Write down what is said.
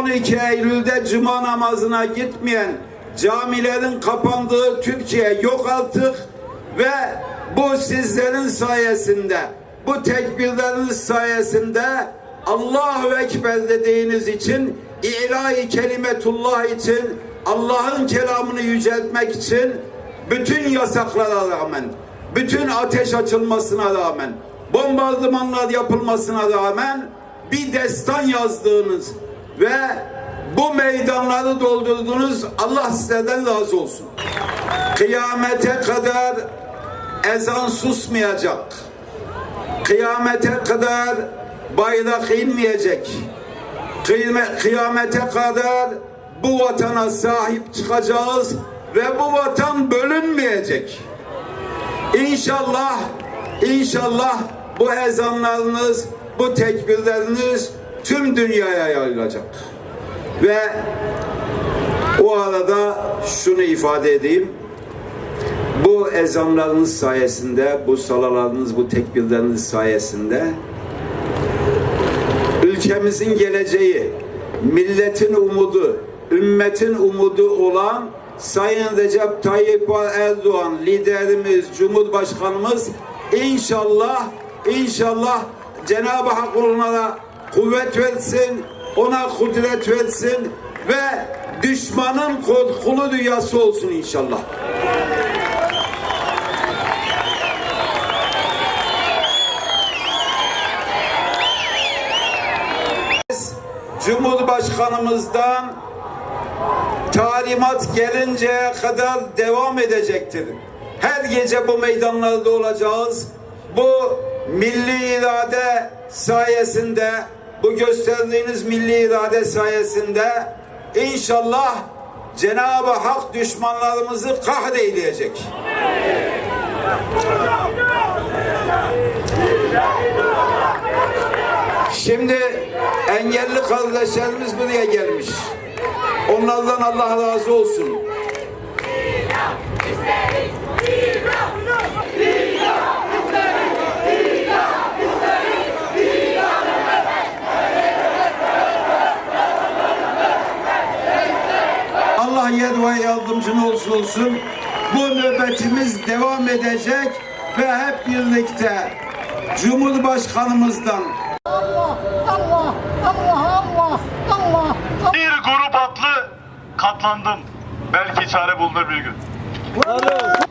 12 Eylül'de cuma namazına gitmeyen camilerin kapandığı Türkiye yok artık ve bu sizlerin sayesinde bu tekbirleriniz sayesinde Allahu Ekber dediğiniz için ilahi kelimetullah için Allah'ın kelamını yüceltmek için bütün yasaklara rağmen bütün ateş açılmasına rağmen bombardımanlar yapılmasına rağmen bir destan yazdığınız ve bu meydanları doldurdunuz. Allah sizlerden razı olsun. Kıyamete kadar ezan susmayacak. Kıyamete kadar bayrak inmeyecek. Kıyamete kadar bu vatana sahip çıkacağız ve bu vatan bölünmeyecek. İnşallah, inşallah bu ezanlarınız, bu tekbirleriniz tüm dünyaya yayılacak. Ve o arada şunu ifade edeyim. Bu ezanlarınız sayesinde, bu salalarınız, bu tekbirleriniz sayesinde ülkemizin geleceği, milletin umudu, ümmetin umudu olan Sayın Recep Tayyip Erdoğan liderimiz, Cumhurbaşkanımız inşallah inşallah Cenab-ı Hak onlara kuvvet versin, ona kudret versin ve düşmanın kul- kulu dünyası olsun inşallah. Cumhurbaşkanımızdan talimat gelinceye kadar devam edecektir. Her gece bu meydanlarda olacağız. Bu milli irade sayesinde, bu gösterdiğiniz milli irade sayesinde inşallah Cenab-ı Hak düşmanlarımızı kahreyleyecek. Şimdi engelli kardeşlerimiz buraya gelmiş. Onlardan Allah razı olsun. Allah yer ve yardımcın olsun olsun. Bu nöbetimiz devam edecek ve hep birlikte Cumhurbaşkanımızdan Allah, Allah, Allah, Allah, Allah. Bir grup atlı katlandım. Belki çare bulunur bir gün. Uzatma